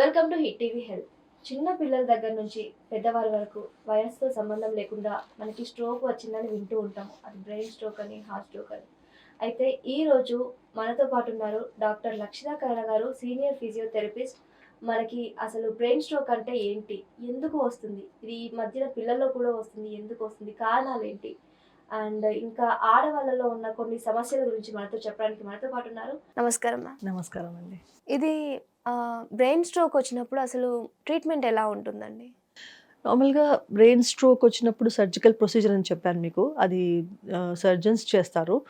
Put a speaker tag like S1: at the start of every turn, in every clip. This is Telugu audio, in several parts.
S1: Welcome to hit TV health. చిన్న పిల్లల దగ్గర నుంచి పెద్దవారి వరకు వయస్సుతో సంబంధం లేకుండా మనకి స్ట్రోక్ వచ్చిందని వింటూ ఉంటాము అది బ్రెయిన్ స్ట్రోక్ అని హార్ట్ స్ట్రోక్ అని. అయితే ఈరోజు మనతో పాటు ఉన్నారు డాక్టర్ లక్షిత కరణ గారు సీనియర్ ఫిజియోథెరపిస్ట్. మనకి అసలు బ్రెయిన్ స్ట్రోక్ అంటే ఏంటి? ఎందుకు వస్తుంది? ఇది ఈ మధ్యన పిల్లల్లో కూడా వస్తుంది. ఎందుకు వస్తుంది? కారణాలు ఏంటి? అండ్ ఇంకా ఆడవాళ్ళలో ఉన్న కొన్ని సమస్యల గురించి మనతో చెప్పడానికి మనతో పాటు ఉన్నారు. నమస్కారం
S2: నమస్కారం అండి.
S1: ఇది బ్రెయిన్ స్ట్రోక్ వచ్చినప్పుడు అసలు ట్రీట్మెంట్ ఎలా ఉంటుందండి?
S2: నార్మల్గా బ్రెయిన్ స్ట్రోక్ వచ్చినప్పుడు సర్జికల్ ప్రొసీజర్ అని చెప్పాను మీకు. అది సర్జన్స్ చేస్తారు.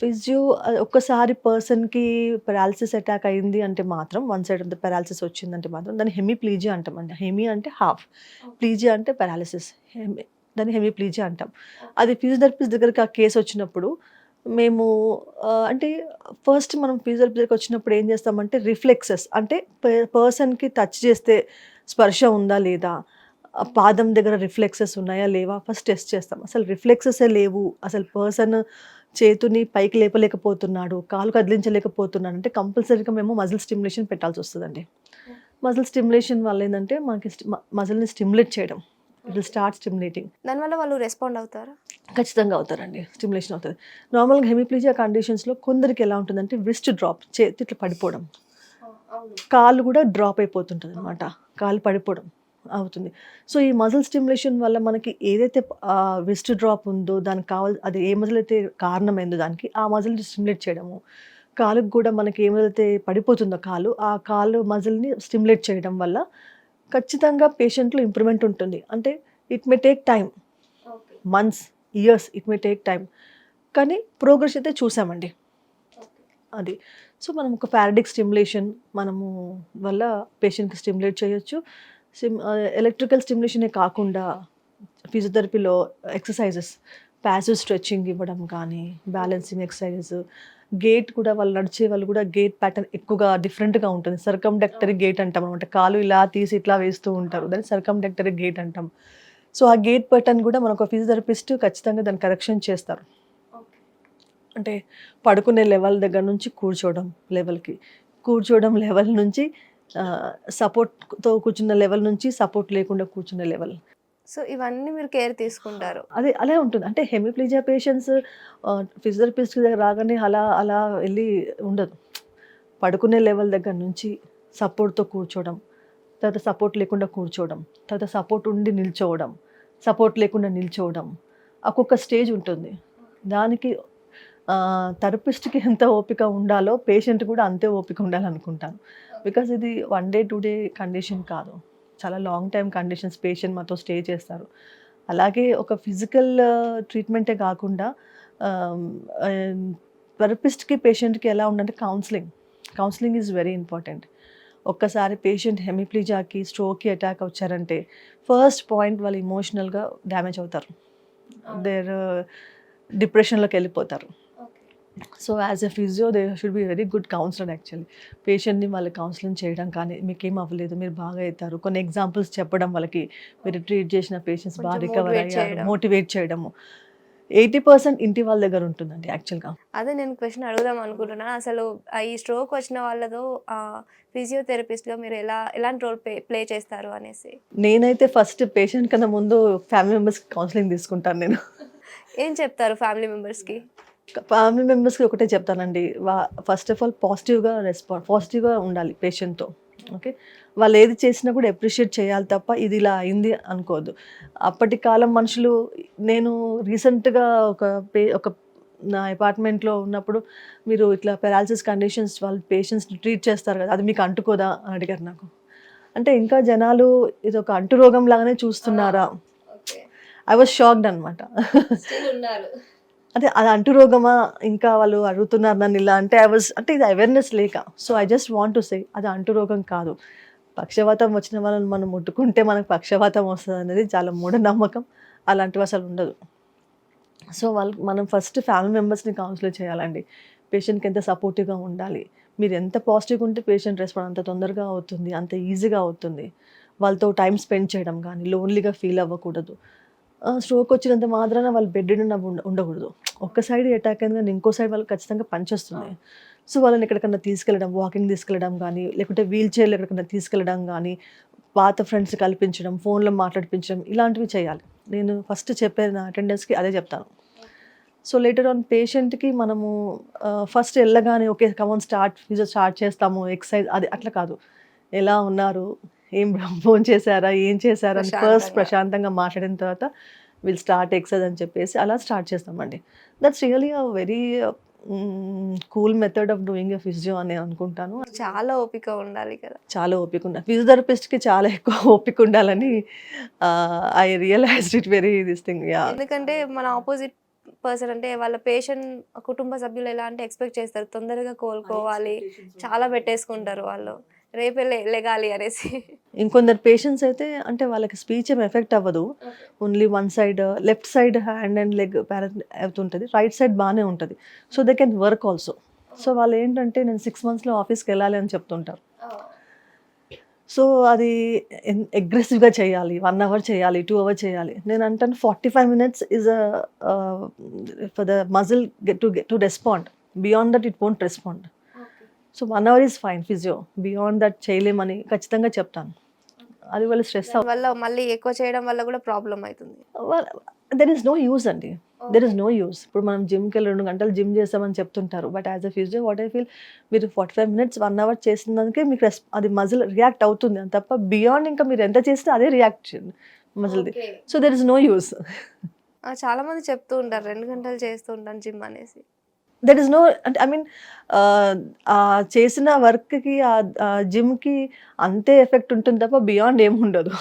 S2: ఫిజియో ఒక్కసారి పర్సన్కి పెరాలసిస్ అటాక్ అయింది అంటే మాత్రం వన్ సైడ్ ద పెరాలసిస్ వచ్చిందంటే మాత్రం దాన్ని హెమీప్లీజీ అంటామండి హెమీ అంటే హాఫ్. ప్లీజీ అంటే పెరాలసిస్. హెమి దాన్ని హెమీప్లీజీ అంటాం. అది ఫిజియోథెరపిస్ట్ దగ్గరికి ఆ కేసు వచ్చినప్పుడు మేము అంటే ఫస్ట్ మనం ఫిజియోథెరపీ దగ్గరికి వచ్చినప్పుడు ఏం చేస్తామంటే రిఫ్లెక్సెస్ అంటే పర్సన్కి టచ్ చేస్తే స్పర్శ ఉందా లేదా పాదం దగ్గర రిఫ్లెక్సెస్ ఉన్నాయా లేవా ఫస్ట్ టెస్ట్ చేస్తాం. అసలు రిఫ్లెక్సెసే లేవు. అసలు పర్సన్ చేతుని పైకి లేపలేకపోతున్నాడు కాలు కదిలించలేకపోతున్నాడు అంటే కంపల్సరీగా మేము మజిల్ స్టిమ్యులేషన్ పెట్టాల్సి వస్తుందండి. మజిల్ స్టిమ్యులేషన్ వల్ల ఏంటంటే మనకి మజిల్ని స్టిమ్యులేట్ చేయడం. ఇట్ విల్ స్టార్ట్ స్టిమ్యులేటింగ్
S1: దానివల్ల వాళ్ళు రెస్పాండ్ అవుతారా?
S2: ఖచ్చితంగా అవుతారండి. స్టిమ్యులేషన్ అవుతుంది. నార్మల్గా హెమిప్లీజియా కండిషన్స్లో కొందరికి ఎలా ఉంటుందంటే రిస్ట్ డ్రాప్ చేతి ఇట్లా పడిపోవడం. కాలు కూడా డ్రాప్ అయిపోతుంటుంది అనమాట కాలు పడిపోవడం అవుతుంది. సో ఈ మజిల్ స్టిమ్యులేషన్ వల్ల మనకి ఏదైతే విస్ట్ డ్రాప్ ఉందో దానికి కావాలి అది ఏ మజిల్ అయితే కారణమైందో దానికి ఆ మజిల్ స్టిమ్యులేట్ చేయడము. కాలుకి కూడా మనకి ఏ మజిల్ అయితే పడిపోతుందో కాలు ఆ కాలు మజిల్ని స్టిమ్యులేట్ చేయడం వల్ల ఖచ్చితంగా పేషెంట్లో ఇంప్రూవ్మెంట్ ఉంటుంది. అంటే it may take time months years it may take time కానీ ప్రోగ్రెస్ అయితే చూసామండి. అది. సో మనం ఒక పారాడిక్ స్టిమ్యులేషన్ మనము వల్ల పేషెంట్కి స్టిమ్యులేట్ చేయొచ్చు. సిమ్ ఎలక్ట్రికల్ స్టిమ్యులేషనే కాకుండా ఫిజియోథెరపీలో ఎక్సర్సైజెస్ ప్యాసివ్ స్ట్రెచ్చింగ్ ఇవ్వడం కానీ బ్యాలెన్సింగ్ ఎక్సర్సైజెస్ గేట్ కూడా వాళ్ళు నడిచే వాళ్ళు కూడా గేట్ ప్యాటర్న్ ఎక్కువగా డిఫరెంట్గా ఉంటుంది. సర్కండక్టరీ గేట్ అంటాం అనమాట. కాలు ఇలా తీసి ఇట్లా వేస్తూ ఉంటారు. దాన్ని సర్కండక్టరీ గేట్ అంటాం. సో ఆ గేట్ ప్యాటర్న్ కూడా మనకు ఫిజియోథెరపిస్ట్ ఖచ్చితంగా దాన్ని కరెక్షన్ చేస్తారు. అంటే పడుకునే లెవెల్ దగ్గర నుంచి కూర్చోవడం లెవెల్కి కూర్చోవడం లెవెల్ నుంచి సపోర్ట్తో కూర్చున్న లెవెల్ నుంచి సపోర్ట్ లేకుండా కూర్చున్న లెవెల్
S1: సో ఇవన్నీ మీరు కేర్ తీసుకుంటారు.
S2: అదే అలా ఉంటుంది. అంటే హెమిప్లీజియా పేషెంట్స్ ఫిజియోథెరపిస్ట్ దగ్గర రాగానే అలా అలా వెళ్ళి ఉండదు. పడుకునే లెవెల్ దగ్గర నుంచి సపోర్ట్తో కూర్చోవడం తర్వాత సపోర్ట్ లేకుండా కూర్చోవడం తర్వాత సపోర్ట్ ఉండి నిల్చోవడం సపోర్ట్ లేకుండా నిల్చోవడం ఒక్కొక్క స్టేజ్ ఉంటుంది. దానికి థెరపిస్ట్కి ఎంత ఓపిక ఉండాలో పేషెంట్ కూడా అంతే ఓపిక ఉండాలనుకుంటాను. బికాజ్ ఇది one day two day condition కాదు. చాలా లాంగ్ టైం కండిషన్స్ పేషెంట్ మాతో స్టే చేస్తారు. అలాగే ఒక ఫిజికల్ ట్రీట్మెంటే కాకుండా థెరపిస్ట్కి పేషెంట్కి ఎలా ఉందంటే counselling counselling is very important ఒక్కసారి పేషెంట్ హెమిప్లీజాకి స్ట్రోక్కి అటాక్ వచ్చారంటే ఫస్ట్ పాయింట్ వాళ్ళు ఇమోషనల్గా డ్యామేజ్ అవుతారు. దేర్ డిప్రెషన్లోకి వెళ్ళిపోతారు. So as a physio they should be very good counsellor actually. పేషెంట్ని వాళ్ళు కౌన్సిలింగ్ చేయడం కానీ మీకేం అవ్వలేదు మీరు బాగా అవుతారు. కొన్ని ఎగ్జాంపుల్స్ చెప్పడం వాళ్ళకి మీరు ట్రీట్ చేసిన పేషెంట్స్ బాగా రికవర్ అయ్యారు
S1: చేయడం.
S2: మోటివేట్ చేయడము. ఎయిటీ పర్సెంట్ ఇంటి వాళ్ళ దగ్గర ఉంటుందండి యాక్చువల్గా.
S1: అదే నేను క్వశ్చన్ అడుగుదాం అనుకుంటున్నాను అసలు ఈ స్ట్రోక్ వచ్చిన వాళ్ళతో ఫిజియోథెరపిస్ట్గా మీరు ఎలా ఎలాంటి రోల్ ప్లే ప్లే చేస్తారు అనేసి?
S2: నేనైతే ఫస్ట్ పేషెంట్ కన్నా ముందు ఫ్యామిలీ మెంబర్స్కి కౌన్సిలింగ్ తీసుకుంటాను నేను.
S1: ఏం చెప్తారు ఫ్యామిలీ మెంబర్స్కి
S2: ఫ్యామిలీ మెంబర్స్కి ఒకటే చెప్తానండి. వా ఫస్ట్ ఆఫ్ ఆల్ పాజిటివ్గా రెస్పాండ్ పాజిటివ్గా ఉండాలి పేషెంట్తో ఓకే వాళ్ళు ఏది చేసినా కూడా అప్రిషియేట్ చేయాలి తప్ప ఇది ఇలా అయింది అనుకోవద్దు. అప్పటి కాలం మనుషులు నేను రీసెంట్గా ఒక పే ఒక నా అపార్ట్మెంట్లో ఉన్నప్పుడు మీరు ఇట్లా పెరాలసిస్ కండిషన్స్ వాళ్ళు పేషెంట్స్ని ట్రీట్ చేస్తారు కదా అది మీకు అంటుకోదా అని అడిగారు నాకు. అంటే ఇంకా జనాలు ఇది ఒక అంటు రోగం లాగానే చూస్తున్నారా? ఐ వాజ్ షాక్డ్ అనమాట అదే అది అంటు రోగమా ఇంకా వాళ్ళు అడుగుతున్నారు నన్ను ఇలా అంటే ఐ వాజ్ అంటే ఇది అవేర్నెస్ లేక. So I just want to say అది అంటు రోగం కాదు. పక్షవాతం వచ్చిన వాళ్ళని మనం ముట్టుకుంటే మనకు పక్షవాతం వస్తుంది అనేది చాలా మూఢనమ్మకం. అలాంటివి అసలు ఉండదు. సో వాళ్ళు మనం ఫస్ట్ ఫ్యామిలీ మెంబర్స్ని కౌన్సిల్ చేయాలండి. పేషెంట్కి ఎంత సపోర్టివ్గా ఉండాలి. మీరు ఎంత పాజిటివ్గా ఉంటే పేషెంట్ రెస్పాండ్ అంత తొందరగా అవుతుంది అంత ఈజీగా అవుతుంది. వాళ్ళతో టైం స్పెండ్ చేయడం కానీ లోన్లీగా ఫీల్ అవ్వకూడదు. స్ట్రోక్ వచ్చినంత మాత్రాన వాళ్ళు బెడ్ ఉండ ఉండకూడదు. ఒక్క సైడ్ అటాక్ అయింది కానీ ఇంకో సైడ్ వాళ్ళు ఖచ్చితంగా పనిచేస్తుంది సో వాళ్ళని ఎక్కడికన్నా తీసుకెళ్ళడం వాకింగ్ తీసుకెళ్ళడం కానీ లేకుంటే వీల్ చైర్లు ఎక్కడికన్నా తీసుకెళ్ళడం కానీ పాత ఫ్రెండ్స్ కల్పించడం ఫోన్లో మాట్లాడిపించడం ఇలాంటివి చేయాలి. నేను ఫస్ట్ చెప్పేది నా అటెండెన్స్కి అదే చెప్తాను. సో లేటర్ ఆన్ పేషెంట్కి మనము ఫస్ట్ వెళ్ళగానే okay come on start physio start చేస్తాము ఎక్సర్సైజ్ అది అట్లా కాదు. ఎలా ఉన్నారు ఏం ఫోన్ చేశారా ఏం చేశారా అని ఫస్ట్
S1: ప్రశాంతంగా.
S2: మాట్లాడిన తర్వాత విల్ స్టార్ట్ ఎక్సర్సైజ్ అని చెప్పేసి అలా స్టార్ట్ చేస్తామండి. That's really a very cool method of doing a physio అని అనుకుంటాను.
S1: చాలా ఓపిక ఉండాలి కదా.
S2: చాలా ఓపిక ఉండాలి. ఫిజియోథెరపిస్ట్కి చాలా ఎక్కువ ఓపిక ఉండాలని I realised it very this thing yeah
S1: ఎందుకంటే మన ఆపోజిట్ పర్సన్ అంటే వాళ్ళ పేషెంట్ కుటుంబ సభ్యులు ఎలా అంటే ఎక్స్పెక్ట్ చేస్తారు తొందరగా కోలుకోవాలి చాలా పెట్టేసుకుంటారు వాళ్ళు. రేపే లెగాలి అనేసి.
S2: ఇంకొందరు పేషెంట్స్ అయితే అంటే వాళ్ళకి స్పీచ్ ఏం ఎఫెక్ట్ అవ్వదు. Only one side left side hand and leg parent అవుతుంటుంది. రైట్ సైడ్ బాగానే ఉంటుంది. So they can work also so వాళ్ళు ఏంటంటే నేను సిక్స్ మంత్స్లో ఆఫీస్కి వెళ్ళాలి అని చెప్తుంటారు. సో అది అగ్రెసివ్గా చేయాలి. వన్ అవర్ చేయాలి టూ అవర్ చేయాలి. నేను అంటాను forty five minutes is for the muscle get to get to respond beyond that it won't respond so one hour is fine physio beyond that చేయలేమని ఖచ్చితంగా చెప్తాను. అది వాళ్ళు స్ట్రెస్
S1: వల్ల మళ్ళీ ఎక్కువ చేయడం వల్ల కూడా ప్రాబ్లం అవుతుంది.
S2: దెర్ ఇస్ నో యూజ్ అండి. దెర్ ఇస్ నో యూజ్ ఇప్పుడు మనం జిమ్కి వెళ్ళి రెండు గంటలు జిమ్ చేస్తామని చెప్తుంటారు. But as a physio what I feel మీరు forty five minutes one hour చేసినందుకే మీకు రెస్ అది మజిల్ రియాక్ట్ అవుతుంది. అని తప్ప బియాండ్ ఇంకా మీరు ఎంత చేస్తే అదే reaction మజిల్ది so there is no use
S1: చాలా మంది చెప్తూ ఉంటారు రెండు గంటలు చేస్తూ ఉంటాను జిమ్ అనేసి.
S2: దెర్ ఇస్ నో అంటే ఐ మీన్ చేసిన వర్క్కి ఆ జిమ్కి అంతే ఎఫెక్ట్ ఉంటుంది తప్ప బియాండ్ ఏమి ఉండదు.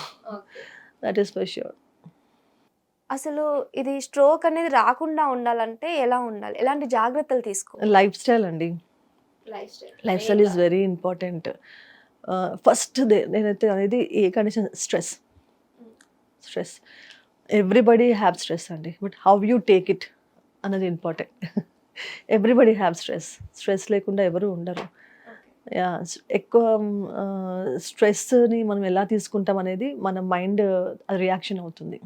S2: దట్ ఈస్ ఫర్ ష్యూర్
S1: అసలు ఇది స్ట్రోక్ అనేది రాకుండా ఉండాలంటే ఎలా ఉండాలి? ఎలాంటి జాగ్రత్తలు తీసుకో
S2: లైఫ్ స్టైల్ అండి
S3: lifestyle
S2: lifestyle is very important first నేనైతే అనేది ఏ condition stress stress everybody have stress అండి. But how you take it అన్నది important everybody have stress stress లేకుండా ఎవరు ఉండరు. యా ఎక్కువ స్ట్రెస్ని మనం ఎలా తీసుకుంటాం అనేది మన మైండ్ రియాక్షన్ అవుతుంది.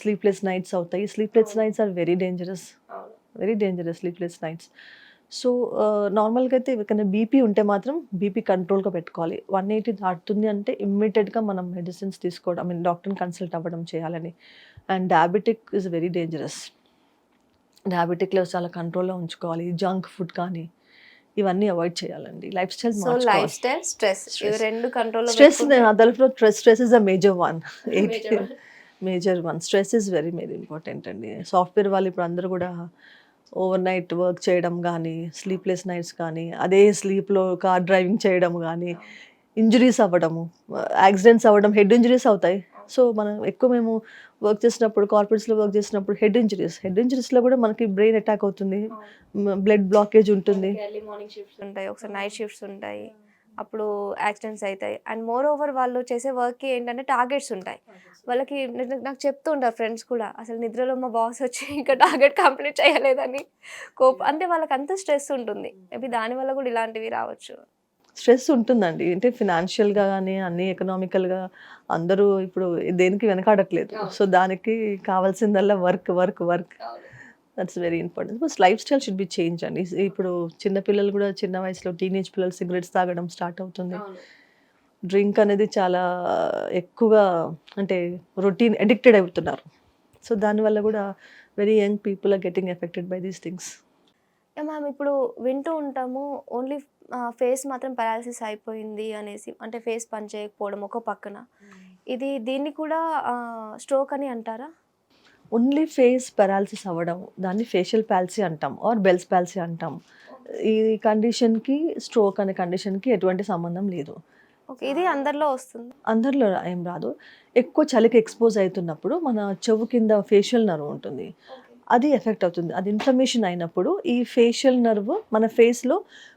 S2: స్లీప్లెస్ నైట్స్ అవుతాయి. Sleepless nights are very dangerous very dangerous sleepless nights so నార్మల్గా అయితే ఎవరికైనా బీపీ ఉంటే మాత్రం బీపీ కంట్రోల్గా పెట్టుకోవాలి. వన్ ఎయిటీ దాటుతుంది అంటే ఇమ్మీడియట్గా మనం మెడిసిన్స్ తీసుకోవడం ఐ మీన్ డాక్టర్ని కన్సల్ట్ అవ్వడం చేయాలని. And diabetic is very dangerous డయాబెటిక్లో చాలా కంట్రోల్లో ఉంచుకోవాలి. జంక్ ఫుడ్ కానీ ఇవన్నీ అవాయిడ్ చేయాలండి. Lifestyle
S1: so lifestyle stress. రెండు control
S2: stress తరఫులో stress stress is a major one. Major one stress is very very important అండి. సాఫ్ట్వేర్ వాళ్ళు ఇప్పుడు అందరూ కూడా ఓవర్ నైట్ వర్క్ చేయడం కానీ స్లీప్లెస్ నైట్స్ కానీ అదే స్లీప్లో కార్ డ్రైవింగ్ చేయడం కానీ ఇంజరీస్ అవ్వడము యాక్సిడెంట్స్ అవ్వడం హెడ్ ఇంజరీస్ అవుతాయి. సో మనం ఎక్కువ మేము వర్క్ చేసినప్పుడు కార్పొరేట్స్లో వర్క్ చేసినప్పుడు హెడ్ ఇంజరీస్. హెడ్ ఇంజరీస్లో కూడా మనకి బ్రెయిన్ అటాక్ అవుతుంది. బ్లడ్ బ్లాకేజ్ ఉంటుంది.
S3: ఎర్లీ మార్నింగ్ షిఫ్ట్స్
S1: ఉంటాయి ఒకసారి నైట్ షిఫ్ట్స్ ఉంటాయి. అప్పుడు యాక్సిడెంట్స్ అవుతాయి. అండ్ మోర్ ఓవర్ వాళ్ళు చేసే వర్క్కి ఏంటంటే టార్గెట్స్ ఉంటాయి. వాళ్ళకి నాకు చెప్తూ ఉంటారు ఫ్రెండ్స్ కూడా అసలు నిద్రలో మా బాస్ వచ్చి ఇంకా టార్గెట్ కంప్లీట్ చేయలేదని. కోప అంటే వాళ్ళకి అంత స్ట్రెస్ ఉంటుంది. మేబీ దానివల్ల కూడా ఇలాంటివి రావచ్చు.
S2: స్ట్రెస్ ఉంటుందండి. అంటే ఫినాన్షియల్గా కానీ అన్ని ఎకనామికల్గా అందరూ ఇప్పుడు దేనికి వెనకాడట్లేదు. సో దానికి కావాల్సిందల్లా work work work. That's very important but lifestyle should be change అండి. ఇప్పుడు చిన్న పిల్లలు కూడా చిన్న వయసులో టీనేజ్ పిల్లలు సిగరెట్స్ తాగడం స్టార్ట్ అవుతుంది. డ్రింక్ అనేది చాలా ఎక్కువగా అంటే రొటీన్ అడిక్టెడ్ అవుతున్నారు. సో దానివల్ల కూడా very young people are getting affected by these things
S1: ma'am ఇప్పుడు వింటూ ఉంటాము. ఓన్లీ ఫేస్ మాత్రం పారాలసిస్ అయిపోయింది అనేసి అంటే ఫేస్ పని చేయకపోవడం ఒక పక్కన. ఇది దీన్ని కూడా స్ట్రోక్ అని అంటారా?
S2: ఓన్లీ ఫేస్ పెరాలసిస్ అవ్వడం దాన్ని ఫేషియల్ పాలసీ అంటాం ఆర్ బెల్స్ పాలసీ అంటాం. ఈ కండిషన్కి స్ట్రోక్ అనే కండిషన్కి ఎటువంటి సంబంధం లేదు.
S1: ఓకే ఇది అందరిలో వస్తుంది?
S2: అందరిలో ఏం రాదు. ఎక్కువ చలికి ఎక్స్పోజ్ అవుతున్నప్పుడు మన చెవు కింద ఫేషియల్ నర్వ్ ఉంటుంది. అది ఎఫెక్ట్ అవుతుంది. అది ఇన్ఫ్లమేషన్ అయినప్పుడు ఈ ఫేషియల్ నర్వ్ మన ఫేస్లో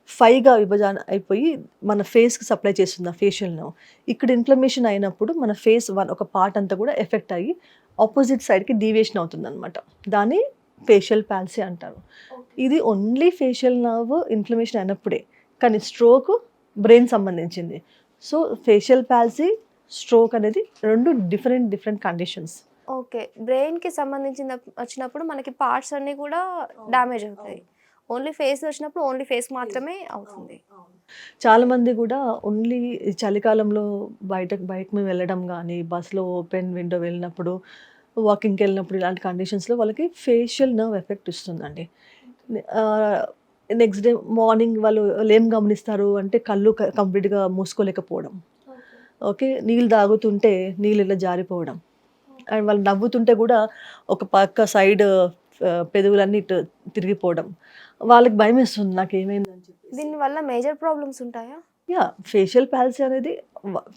S2: ఫైవ్గా విభజన అయిపోయి మన ఫేస్కి సప్లై చేస్తుంది ఆ ఫేషియల్ నర్వ్ ఇక్కడ ఇన్ఫ్లమేషన్ అయినప్పుడు మన ఫేస్ వన్ ఒక పార్ట్ అంతా కూడా ఎఫెక్ట్ అయ్యి ఆపోజిట్ సైడ్కి డీవియేషన్ అవుతుంది అనమాట దాన్ని ఫేషియల్ పాలసీ అంటారు. ఇది ఓన్లీ ఫేషియల్ నర్వ్ ఇన్ఫ్లమేషన్ అయినప్పుడే. కానీ స్ట్రోక్ బ్రెయిన్ సంబంధించింది. సో ఫేషియల్ పాలసీ స్ట్రోక్ అనేది రెండు డిఫరెంట్ డిఫరెంట్ కండిషన్స్
S1: ఓకే. బ్రెయిన్కి సంబంధించిన వచ్చినప్పుడు మనకి పార్ట్స్ అన్నీ కూడా డ్యామేజ్ అవుతాయి. ఓన్లీ ఫేస్ వచ్చినప్పుడు ఓన్లీ ఫేస్ మాత్రమే అవుతుంది.
S2: చాలా మంది కూడా ఓన్లీ చలికాలంలో బయట బయట మేము వెళ్ళడం కానీ బస్సులో ఓపెన్ విండో వెళ్ళినప్పుడు వాకింగ్కి వెళ్ళినప్పుడు ఇలాంటి కండిషన్స్లో వాళ్ళకి ఫేషియల్ నర్వ్ ఎఫెక్ట్ ఇస్తుందండి. నెక్స్ట్ డే మార్నింగ్ వాళ్ళు ఏం గమనిస్తారు అంటే కళ్ళు కంప్లీట్గా మూసుకోలేకపోవడం. ఓకే. నీళ్ళు తాగుతుంటే నీళ్ళు ఇలా జారిపోవడం. అండ్ వాళ్ళు నవ్వుతుంటే కూడా ఒక పక్క సైడ్ పెదవులన్నీ ఇటు తిరిగిపోవడం. వాళ్ళకి భయం వేస్తుంది నాకు ఏమైందని చెప్పి
S1: దీనివల్ల మేజర్ ప్రాబ్లమ్స్ ఉంటాయా?
S2: యా ఫేషియల్ పాలసీ అనేది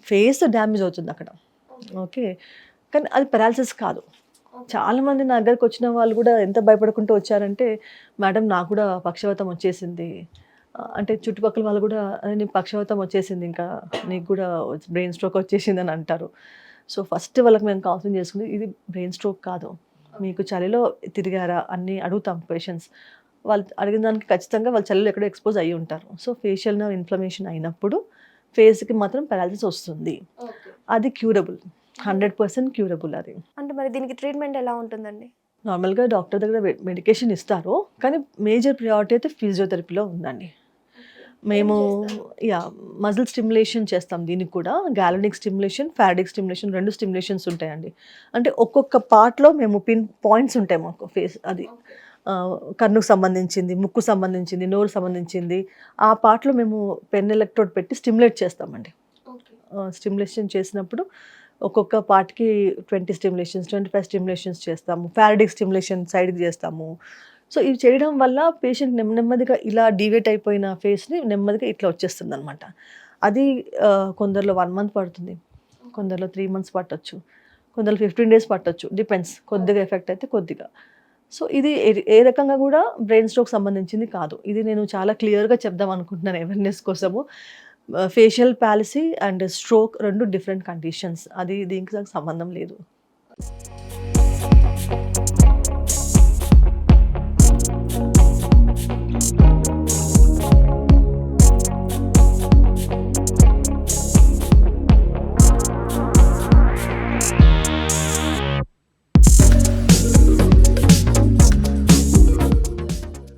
S2: ఫేస్ డ్యామేజ్ అవుతుంది అక్కడ. ఓకే. కానీ అది పెరాలసిస్ కాదు. చాలా మంది నా దగ్గరకు వచ్చిన వాళ్ళు కూడా ఎంత భయపడుకుంటూ వచ్చారంటే మేడం నాకు కూడా పక్షవాతం వచ్చేసింది. అంటే చుట్టుపక్కల వాళ్ళు కూడా "అరే, నీకు పక్షవాతం వచ్చేసింది ఇంకా నీకు కూడా బ్రెయిన్ స్ట్రోక్ వచ్చేసింది అని అంటారు. సో ఫస్ట్ వాళ్ళకి మేము కౌన్సిలింగ్ చేసుకుంది ఇది బ్రెయిన్ స్ట్రోక్ కాదు. మీకు చలిలో తిరిగారా అన్నీ అడుగుతాం పేషెంట్స్ వాళ్ళు అడిగిన దానికి ఖచ్చితంగా వాళ్ళు చలిలో ఎక్కడో ఎక్స్పోజ్ అయ్యి ఉంటారు. సో ఫేషియల్ నర్వ్ ఇన్ఫ్లమేషన్ అయినప్పుడు ఫేస్కి మాత్రం పారాలసిస్ వస్తుంది. అది క్యూరబుల్ హండ్రెడ్ పర్సెంట్ క్యూరబుల్ అది.
S1: అంటే మరి దీనికి ట్రీట్మెంట్ ఎలా ఉంటుందండి?
S2: నార్మల్గా డాక్టర్ దగ్గర మెడికేషన్ ఇస్తారు కానీ మేజర్ ప్రియారిటీ అయితే ఫిజియోథెరపీలో ఉందండి. మేము యా మజిల్ స్టిమ్యులేషన్ చేస్తాం దీనికి కూడా. గ్యాలనిక్ స్టిమ్యులేషన్ ఫ్యాడిక్ స్టిమ్యులేషన్ రెండు స్టిమ్యులేషన్స్ ఉంటాయండి. అంటే ఒక్కొక్క పార్ట్లో మేము పిన్ పాయింట్స్ ఉంటాయి మాకు ఫేస్ అది. కన్నుకు సంబంధించింది ముక్కు సంబంధించింది నోరు సంబంధించింది. ఆ పార్ట్లో మేము పెన్ ఎలక్ట్రోడ్ పెట్టి స్టిమ్యులేట్ చేస్తామండి. స్టిమ్యులేషన్ చేసినప్పుడు ఒక్కొక్క పార్ట్కి twenty stimulations twenty five stimulations చేస్తాము. ఫ్యారడిక్ స్టిమ్యులేషన్ సైడ్కి చేస్తాము. సో ఇవి చేయడం వల్ల పేషెంట్ నెమ్మ నెమ్మదిగా ఇలా డివేట్ అయిపోయిన ఫేస్ని నెమ్మదిగా ఇట్లా వచ్చేస్తుంది అనమాట అది కొందరిలో వన్ మంత్ పడుతుంది కొందరిలో త్రీ మంత్స్ పట్టొచ్చు కొందరు ఫిఫ్టీన్ డేస్ పట్టొచ్చు. డిపెండ్స్ కొద్దిగా ఎఫెక్ట్ అయితే కొద్దిగా. సో ఇది ఏ- ఏ రకంగా కూడా బ్రెయిన్ స్ట్రోక్ సంబంధించింది కాదు. ఇది నేను చాలా క్లియర్గా చెప్దాం అనుకుంటున్నాను అవేర్నెస్ కోసము. ఫేషియల్ ప్యాలసీ అండ్ స్ట్రోక్ రెండు డిఫరెంట్ కండిషన్స్ అది దీనికి నాకు సంబంధం లేదు.